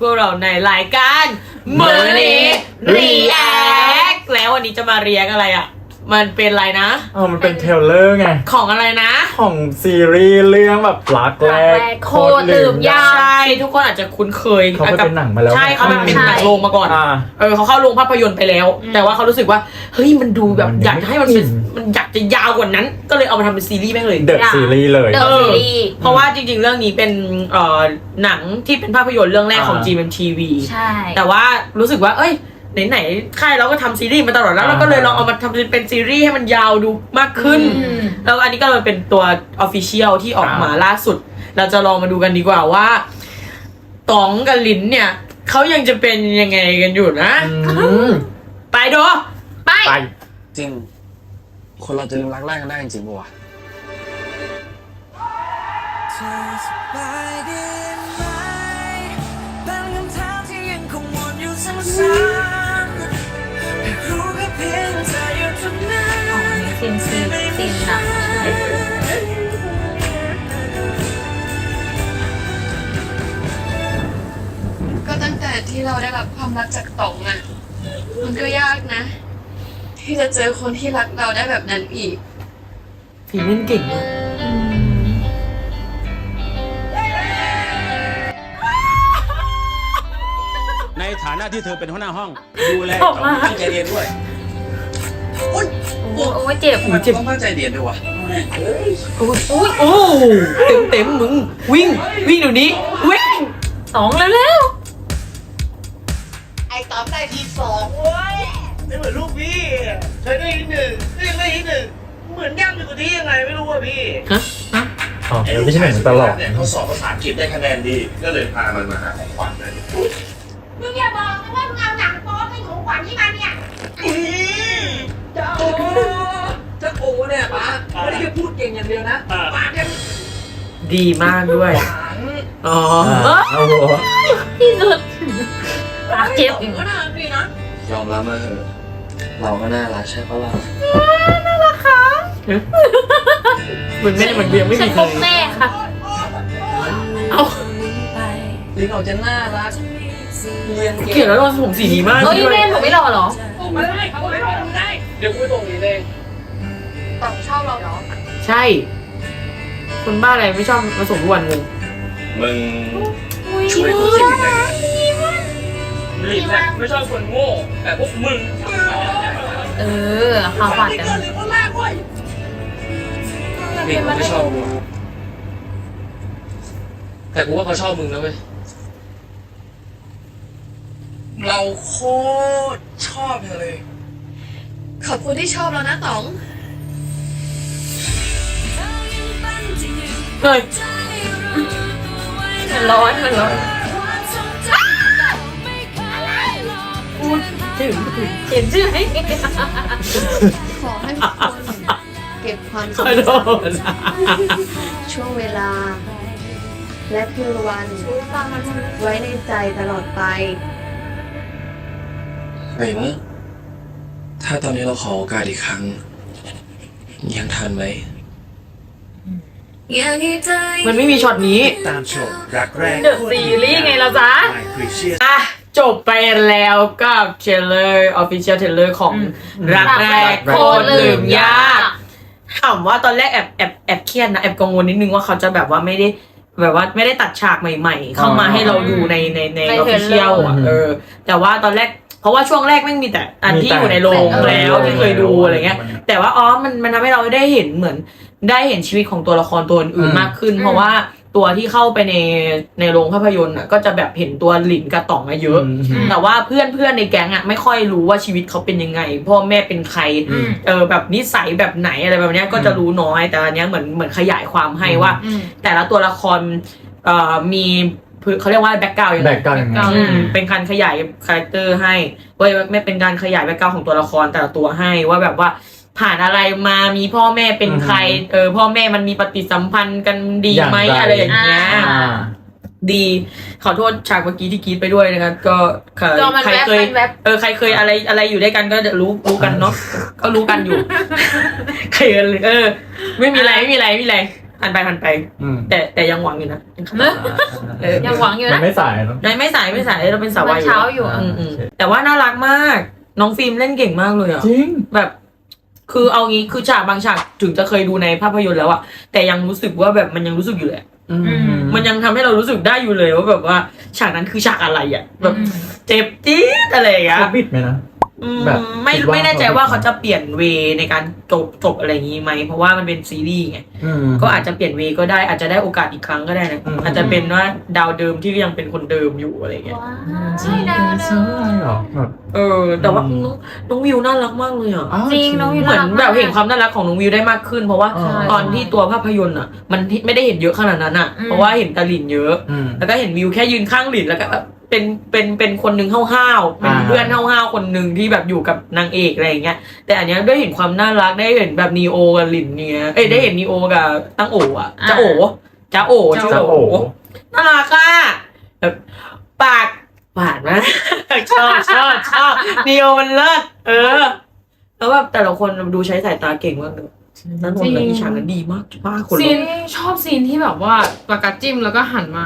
พวกเราในรายการเมอนี้รีแอคแล้ววันนี้จะมาเรียกอะไรอะ มันเป็นอะไรนะ เออมันเป็นเทรลเลอร์ไง ของอะไรนะ ของซีรีส์เรื่องแบบรักแรกรักแรกโคตรลืมยากใช่ทุกคนอาจจะคุ้นเคยเขาเคยเป็นหนังมาแล้วใช่เขาเป็นใช่หนังโรงมาก่อนอ่าเออเขาเข้าโรงภาพยนตร์ไปแล้ว แต่ว่าเขารู้สึกว่าเฮ้ยมันดูแบบมันอยากจะให้มันเป็นอืมมันอยากจะยาวกว่านั้น ก็เลยเอามาทำเป็นซีรีส์แม่งเลยเดอะซีรีส์เลยเดอะเออซีรีส์เพราะว่าจริง ๆ เรื่องนี้เป็นเอ่อหนังที่เป็นภาพยนตร์เรื่องแรกของอ่า GMTV ใช่แต่ว่ารู้สึกว่าเอ้ย ไหนๆค่ายเราก็ทำซีรีส์มาตลอดแล้วอ่าเราก็เลยลองเอามาทำเป็นซีรีส์ให้มันยาวดูมากขึ้น อืม แล้วอันนี้ก็เลยเป็นตัวออฟฟิเชียลที่ออกครับมาล่าสุด เราจะลองมาดูกันดีกว่าว่าต๋องกับลินเนี่ย เขายังจะเป็นยังไงกันอยู่นะ อืมไปดูไปไป จริง คนเราจะลืมรักแรกกันได้จริงๆปะวะ เธอสบายดีไหมเป็นคำถามที่ยังคงวนอยู่ซ้ำ ก็ตั้งแต่ที่เราได้รับความรักจากต๋องอะมันก็ยากนะ ที่จะเจอคนที่รักเราได้แบบนั้นอีก ผีเล่นเก่งมากในฐานะที่เธอเป็นหัวหน้าห้อง ดูแลออกมาตั้งใจเรียนด้วยโอ้โอ้ยเจ็บโอ้ยเจ็บต้องตั้งใจเรียนด้วยวะโอ้ยโอ้ยโอ้เต็มเต็มๆมึง วิ่ง วิ่งเดี๋ยวนี้ วิ่งสองแล้วแล้ว ไอ้ต๋อมได้ที่สองเว้ยไม่เหมือนลูกพี่เคยได้ที่หนึ่งก็ยังได้ที่หนึ่งเหมือนย่ำอยู่กับที่ยังไงไม่รู้อะพี่ฮะฮะอ๋อเดี๋ยวพี่หนึ่งตลอดเนี่ยเขาสอบภาษาอังกฤษได้คะแนนดี ก็เลยพามันมาหาของขวัญเลยมึงอย่าบอกนะว่ามึงเอาหนังโป๊เป็นของขวัญที่มันเนี่ยจะโอ้จะโอ้เนี่ยป้าไม่ได้แค่พูดเก่งอย่างเดียวนะป้ายังดีมากด้วยหวังอ๋ออ่าโอ้โหที่สุด ปากเจ็บต๋องก็น่าดีนะยอมรับมาเถอะเราก็น่ารักใช่ปะล่ะมันไม่ได้มันยังไม่ฉัมีนใคพรบแม่ค่ะเอ้าลิงออกจะน่ารักเรียนเขีเก่ยงนแล้วเราผมสีนี้มากเอ้ยด้วยแม่หนูไม่หล่อเหรอไม่ได้เขาไม่ได้ได้ เดี๋ยวคุยตรงนี้เองต๋องชอบเราเหรอ ใช่ คนบ้าอะไรไม่ชอบมาส่งทุกวันงงมึงช่วยกู คิดยังไงนะลิงนะไม่ชอบคนโง่แต่พวกมึงเออความฝันกันหรือคนแรกเว้ยนี่เขาไม่ชอบกูแต่กูว่าเขาชอบมึงนะเว้ยเราโคตรชอบเธอเลย ขอบคุณที่ชอบเรานะต๋องเฮ้ยมันร้อนมันร้อน ถึงถึงเห็นชื่อไหมขอให้ทุกคนเก็บความทขรงอโทจษำช่วงเวลา และคืนวันไว้ในใจตลอดไป หนิงถ้าตอนนี้เราขอโอกาสอีกครั้ง ยังทันไหมอยากให้ใจมันไม่มีช็อตนี้ ตามชมรักแรกเดอะซีรีส์ไงล่ะจ๊ะ My Precious อะ จบไปแล้วกับเทรลเลอร์ออฟฟิเชียลเทรลเลอร์ของรักแรกโคตรลืมยากถามว่าตอนแรกแอบแอบแอบเครียดนะแอบกังวลนิดนึงว่าเขาจะแบบว่าไม่ได้แบบว่าไม่ได้ตัดฉากใหม่ ๆ เข้ามาอ๋อให้เราดูในในในในออฟฟิเชียล trailer อะอืมเออ แต่ว่าตอนแรกเพราะว่าช่วงแรกไม่มีแต่อันที่อยู่ในโรงมีแต่แล้วที่เคยดูอะไรเงี้ย แต่ว่าอ๋อมันมันทำให้เราได้เห็นเหมือนได้เห็นชีวิตของตัวละครตัวอื่นอืมๆมากขึ้นอืมเพราะว่า ตัวที่เข้าไปในในโรงภาพยนตร์อะก็จะแบบเห็นตัวหลินกับต่องอะเยอะมแต่ว่าเพื่อนเพื่อนในแก๊งอะไม่ค่อยรู้ว่าชีวิตเขาเป็นยังไง พ่อแม่เป็นใคร อืม เออแบบนิสัยแบบไหนอะไรแบบเนี้ยก็จะรู้น้อยแต่อันเนี้ยเหมือนเหมือนขยายความให้ว่า อืม แต่ละตัวละครเอ่อมีพื้นเขาเรียกว่าแบ็กกราวยังไงแบกกราวยังไง background อืมเป็นการขยายคาแรคเตอร์ให้เว้ยไม่เป็นการขยายแบ็กกราวของตัวละครแต่ละตัวให้ว่าแบบว่า ผ่านอะไรมามีพ่อแม่เป็นใครอืมเออ พ่อแม่มันมีปฏิสัมพันธ์กันดีไหมอย่างไรอะไรอย่างเงี้ยอ่าอ่า ดีขอโทษฉากเมื่อกี้ที่กรีดไปด้วยนะครับ ก็ใครก็มันใครแวบเคยมันแวบ เออใครเคยอะไรอะไรอยู่ด้วยกันก็จะรู้รู้กันเนาะก็รู้กันอยู่ ใครเออ ไม่มีอะไรไม่มีอะไรไม่มีอะไรผ่านไปผ่านไป อืมแต่แต่ยังหวังอยู่นะยังขับเออ ยังหวังอยู่มันะนไม่สายเนอะไม่ไม่สายไม่สายเราเป็นสาววายมันเช้าอยู่อะอืมอืมแต่ว่าน่ารักมาก น้องฟิล์มเล่นเก่งมากเลยอะจริง แบบ คือเอางี้คือฉากบางฉากถึงจะเคยดูในภาพยนตร์แล้วอะแต่ยังรู้สึกว่าแบบมันยังรู้สึกอยู่เลยอะอืม มันยังทำให้เรารู้สึกได้อยู่เลยว่าแบบว่าฉากนั้นคือฉากอะไรอะแบบ เจ็บจี๊ดอะไรอย่างเงี้ย เขาบิดไหมนะ อืมแบบไม่คิดว่า ไม่แน่ใจเขาว่าเขาจะเปลี่ยนเวในการจบจบอะไรอย่างงี้ไหมเพราะว่ามันเป็นซีรีส์ไงอืม ก็อาจจะเปลี่ยนเวก็ได้อาจจะได้โอกาสอีกครั้งก็ได้นะอืม อาจจะเป็นว่าดาวเดิมที่ยังเป็นคนเดิมอยู่อะไรอย่างเงี้ยว้าวจริงดาวใช่เหรอแบบ เออแต่ว่าอืม น้องน้องวิวน่ารักมากเลยอะ อ้าวจริงน้องวิวเหมือนแบบเห็นความน่ารักของน้องวิวได้มากขึ้น เพราะว่าใช่ตอนที่ตัวภาพยนตร์อะ มันไม่ได้เห็นเยอะขนาดนั้นอะเพราะว่าเห็นแตาหลินเยอะ อืม แล้วก็เห็นวิวแค่ยืนข้างหลินแล้วก็แบบ เป็นเป็นเป็นคนหนึ่งห้าวๆเป็นอ่า เพื่อนห้าวๆคนหนึ่งที่แบบอยู่กับนางเอกอะไรอย่างเงี้ยแต่อันเนี้ยได้เห็นความน่ารักได้เห็นแบบนีโอกับหลินเนี้ยเอ้ยได้เห็นนีโอกับตั้งโออะจะโอจะโอชื่อจะโอโอ้น่ารักอะแบบปากหวานมาก ชอบชอบชอบนีโอมันเลิศเออ แล้วแบบแต่ละคนดูใช้สายตาเก่งมากเลยนั่นคนแบบอีฉากนั้นดีมากมากคนซีลุนกชอบซีนที่แบบว่าปากกาจิ้มแล้วก็หันมา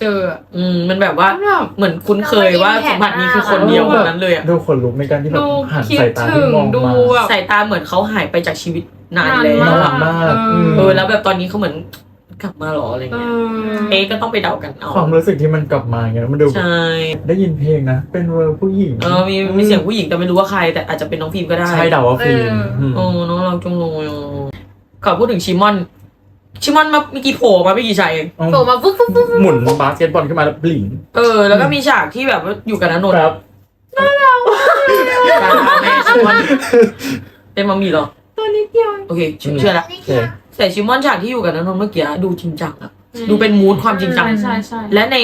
เจออะอืมมันแบบว่าแบบเหมือนคุ้นเคยว่าสมบัตินี้คือคนเดียวแบบนั้นเลยอะดูขนลุกในการที่แบบดูหันคิดสายตาถึที่งมองดูมา แบบ สายตาเหมือนเขาหายไปจากชีวิตนานนานแล้มาวอะมากเออเออแล้วแบบตอนนี้เขาเหมือนกลับมาหรออะไรเอเงี้ยอ เอ๊ะก็ต้องไปเดากันเอาความรู้สึกที่มันกลับมาอย่างเงี้ยมันดู ใช่ได้ยินเพลงนะ เป็นเวอร์ผู้หญิงเออมีมีเสียงผู้หญิงแต่ไม่รู้ว่าใคร แต่อาจจะเป็นน้องฟิล์มก็ได้ใช่เดาว่าฟิล์มเออ ม โอ้น้องเราจงเลยอะขอพูดถึงชิมอน ชิมอนมาเมื่อกี้โผล่มาไม่กี่ฉากเองโผล่มาปุ๊บปุ๊บปุ๊บหมุนบาสเกตบอลขึ้นมาแล้วบลิงเออ แล้วก็มีฉากที่แบบว่าอยู่กับนันนนท์ครับแม่ชิมอนเป็นมัมมี่เหรอตัวนิดเดียวโอเคเชื่อละโอเค แต่ชิมอนฉากที่อยู่กับนันนนท์เมื่อกี้ดูจริงจังอะ ดูเป็นมูดความจริงจัง ใช่ใช่ใช่ และใน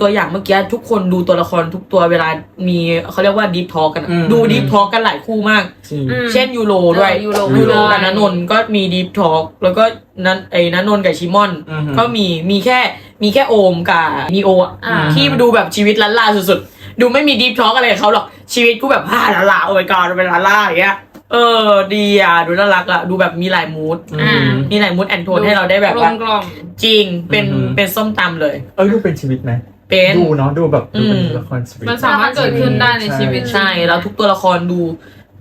ตัวอย่างเมื่อกี้ทุกคนดูตัวละครทุกตัวเวลามีเขาเรียกว่าดีฟทอ k กันอะอืม ดูดีฟทอ k กันหลายคู่มาก จริงอืมเช่นยูโรด้วยเออยูโรยูโรด้วย กับนันนนท์ก็มีดีฟทอ k แล้วก็นั้นไอ้นันนนท์กับชิมอน อือฮึก็มีมีแค่มีแค่โอมกับนีโออะอ่า ที่ดูแบบชีวิตล้านลาสุดๆ ดูไม่มีดีฟทอ k อะไรกับเขาหรอกชีวิตกูแบบฮ่าล้านลาโอ้ยกอดเป็นล้านลาอย่างเงี้ย เออ ดีอะ ดูน่ารักอะ ดูแบบมีหลายมูดอืมมีหลายมูดแอนโทนให้เราได้แบบกลว่ามกล่อมจริง เป็นอือฮึเป็นส้มตำเลย เอ้ยดูเป็นชีวิตไหมเป็น ดูเนาะดูแบบดูเป็นอืม ละครชีวิต มันสามารถเกิดขึ้นได้ในชีวิตใช่แล้วทุกตัวละครดู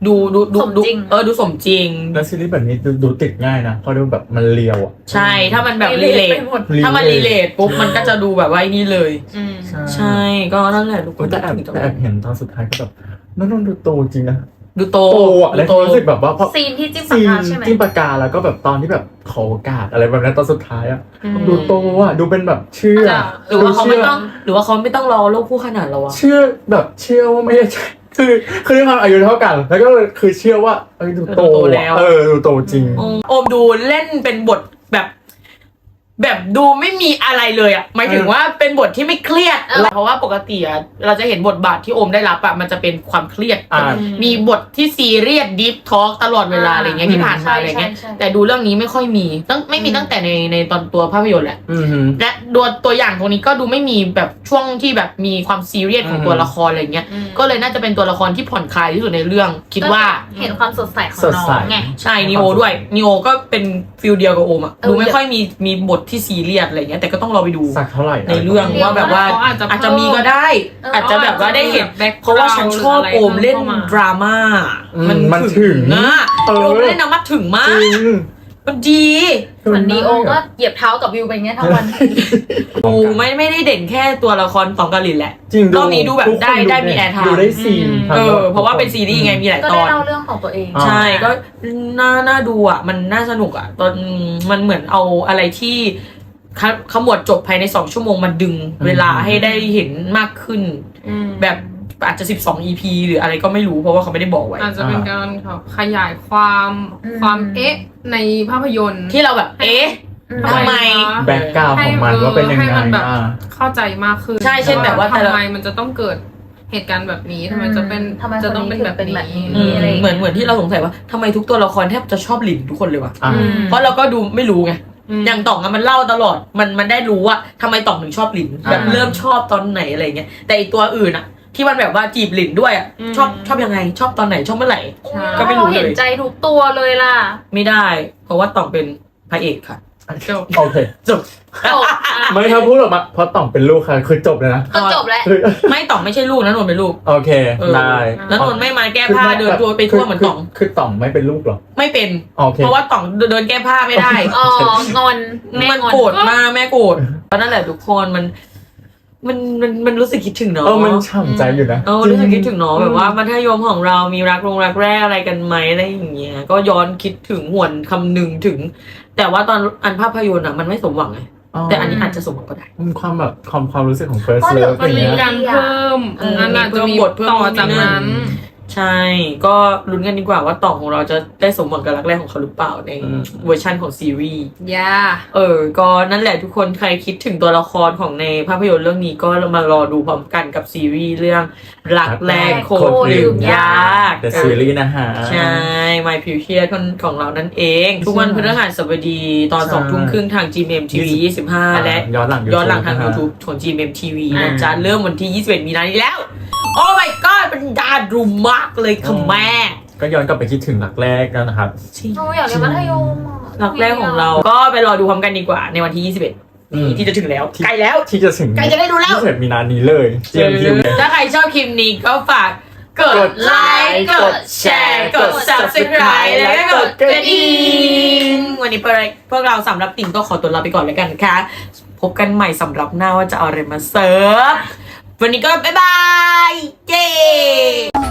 ดูดูดูสมดูจริง เออดูสมจริง แล้วซีรีส์แบบนี้ดูดูติดง่ายนะเพราะดูแบบมันเลียวอะใช่ถ้ามันแบบรีเลทไปหมดถ้ามันรีเลทปุ๊บมันก็จะดูแบบว่าไอ้นี่เลย อืม ใช่ก็นั่นแหละทุกคนแต่แอบถึงจะแต่แอบเห็นตอนสุดท้ายก็แบบนั่นนนดูโตจริงนะ ดูโตโตอะดูแล้วโตรู้สึกแบบว่าเพราะซีนที่จิ้มปากซีนกาใช่ไหม จิ้มปากกาแล้วก็แบบตอนที่แบบขอโอกาสอะไรแบบนั้นตอนสุดท้ายอะอืม ดูโตอะดูเป็นแบบเชื่อจะหรือว่าเขาไม่ต้อง หรือว่าเขาไม่ต้องรอโลกคู่ขนาดเราอะเชื่อแบบเชื่อว่าไม่ใช่คือคือด้วยความอายุเท่ากัน แล้วก็คือเชื่อว่าเออดูโตอะเออดูโตจริง โอมโอมดูเล่นเป็นบทแบบ แบบดูไม่มีอะไรเลยอะหมายถึงเออว่าเป็นบทที่ไม่เครียด เพราะว่าปกติอะเราจะเห็นบทบาทที่โอมได้รับอะมันจะเป็นความเครียด อ่า มีบทที่ซีเรียสดิฟทอ l k ตลอดเวลาอะไรเงี้ยที่ผ่านมาอะไรเงี้ยใช่ใช่ใช่ แต่ดูเรื่องนี้ไม่ค่อยมีตั้งไม่มีตั้งแต่ในในตอนตัวภาพยนตร์แหละ อืมฮึ และตัวตัวอย่างตรงนี้ก็ดูไม่มีแบบช่วงที่แบบมีความซีเรียสของอืมตัวละครอะไรเงี้ย อืมก็เลยน่าจะเป็นตัวละครที่ผ่อนคลายที่สุดในเรื่อง คิดว่าเห็นความสดใสของสดน้อใสงไง ใช่นีโอด้วยนีโอก็เป็นฟิลเดียวกับโอมอะเออ ดูไม่ค่อยมีมีบทที่ซีเรียสอะไรเงี้ยแต่ก็ต้องรอไปดู สักเท่าไหร่ในเรื่องว่าแบบว่าเขาอาจจะอาจจะมีก็ได้ เออออาจจะแบบว่าได้เห็นแบ็คเพราะว่าฉันชอบโอมเล่นข้ามา ดราม่าอืมันมันถึงนะเออ โอมเล่นนะมัดถึงมาจก ริง มันดีเหมือนนีโอก็เหยียบเท้ากับวิวไปอย่างเงี้ยทั้งวัน ดูไม่ไม่ได้เด่นแค่ตัวละครสองกะหลินแหละ จริงรอบนี้ดูแบบทุกคนได้ได้มีแอร์ไทม์ ดูได้ซีนเออ เพราะว่าเป็นซีรีส์ไงมีหลายก็ตได้อน เล่าเรื่องของตัวเองอ่าใช่ก็น่าน่าดูอะ มันน่าสนุกอะ ตอนมันเหมือนเอาอะไรที่ขขมวดจบภายในสองชั่วโมงมาดึงเวลาให้ได้เห็นมากขึ้นอืมแบบ อาจจะ 12 EP หรืออะไรก็ไม่รู้เพราะว่าเขาไม่ได้บอกไว้ อาจจะเป็นการขยายความอืม ความเอ๊ะในภาพยนตร์ที่เราแบบ เอ๊ะ ทำไมแบ็กกราวของมันว่าเป็นยังให้ไงมันแบบ อ่า เข้าใจมากขึ้นใช่เช่นแบบว่าแต่ทำละ ไมมันจะต้องเกิดเหตุการณ์แบบนี้ทำไมจะเป็นทำไมจะต้องเป็นคนนี้แบบถึงเป็นแบบนี้ นี้อืมอะไรอย่างเงี้ย เหมือนเหมือนที่เราสงสัยว่าทำไมทุกตัวละครแทบจะชอบหลินทุกคนเลยวะอ่า อืม เพราะเราก็ดูไม่รู้ไง ม อย่างต่องอะมันเล่าตลอด มันมันได้รู้ว่าทำไมต่องถึงชอบหลินแบบอ่า เริ่มชอบตอนไหนอะไรเงี้ย แต่อีกตัวอื่นอะ ที่มันแบบว่าจีบหลินด้วยอะอืม ชอบชอบยังไง ชอบตอนไหนชอบเมื่อไหร่ใช่ก็ไม่รู้เลย เห็นใจทุกตัวเลยล่ะไม่ได้ เพราะว่าต่องเป็นพระเอกค่ะจบโอเค จบ จบอะไม่ถ้าพูดออกมาเพราะต่องเป็นลูกค่ะคือจบเลยนะก็จบแล้ว คือไม่ต่องไม่ใช่ลูกนะนนท์เป็นลูก โอเคเออ ได้แล้วนนท์ไม่มาแก้ผ้าเดินตัวไปทั่วเหมือนต่อง คืคือต่องไม่เป็นลูกเหรอไม่เป็น โอเค เพราะว่าต่องเดินแก้ผ้าไม่ได้ อ๋อ งอนแม่มันงอน โกรธมากแม่โกรธเพราะนั่นแหละทุกคนมัน มันมันมันรู้สึกคิดถึงเนาะเออมันฉ่ำใจอยู่นะเออรู้สึกคิดถึงเนาะแบบว่ามัธยมของเรามีรักลงรักแร่อะไรกันไหมอะไรอย่างเงี้ยก็ย้อนคิดถึงหวนคำนึงถึง แต่ว่าตอนอันภาพยนตร์อะมันไม่สมหวังไงแต่อันนี้อาจจะสมหวังก็ได้มันความแบบความความรู้สึกของ first ก็เหลือ love มันอย่างมีเงี้ยการเพิ่มเออนั่นอาจจะมีเพิ่มบทเพิ่มต่อจากนั้น ใช่ ก็ลุ้นกันดีกว่าว่าต่อของเราจะได้สมหวังกับรักแรกของเขาหรือเปล่าในอืม เวอร์ชันของซีรีส์ย่าเออ ก็นั่นแหละทุกคนใครคิดถึงตัวละครของในภาพยนตร์เรื่องนี้ก็มารอดูพร้อมกันกับซีรีส์เรื่องรักแรกโคตรลืมยากแต่ซีรีส์นะฮะ ใช่ My p u t i a ของของเรานั่นเอง ทุกวันพฤหัสบดีตอนใช่ สองทุ่มครึ่งทาง GMM TV 25 และ ย้อนหลัง ย้อนหลังทางนะฮะ YouTube ของ GMM TV อ่านะจ๊ะ เริ่มวันที่ 21 มีนานี้แล้ว โอ้ my god เป็นดารุมมากเลยค่ะแม่ ก็ย้อนกลับไปคิดถึงหลักแรกแล้วนะครับ หนูอยากเรียนมัธยมอะรักแรกของเรา ก็ไปรอดูพร้อมกันดีกว่า ในวันที่ 21อืม นี้ที่จะถึงแล้ว ใกล้แล้ว ที่จะถึงใกล้จะได้ดูแล้ว ที่เสร็จมีนานี้เลยเตรียมคิวเลย ถ้าใครชอบคลิปนี้ก็ฝากกดกดไลค์ กดแชร์ กด subscribe และกดกระดิ่งวันนี้พวกเราสำหรับติ่งก็ขอตัวลาไปก่อนแล้วกันนะคะ พบกันใหม่สำหรับหน้าว่าจะเอาอะไรมาเสิร์ฟ วันนี้ก็บ๊ายบายเย้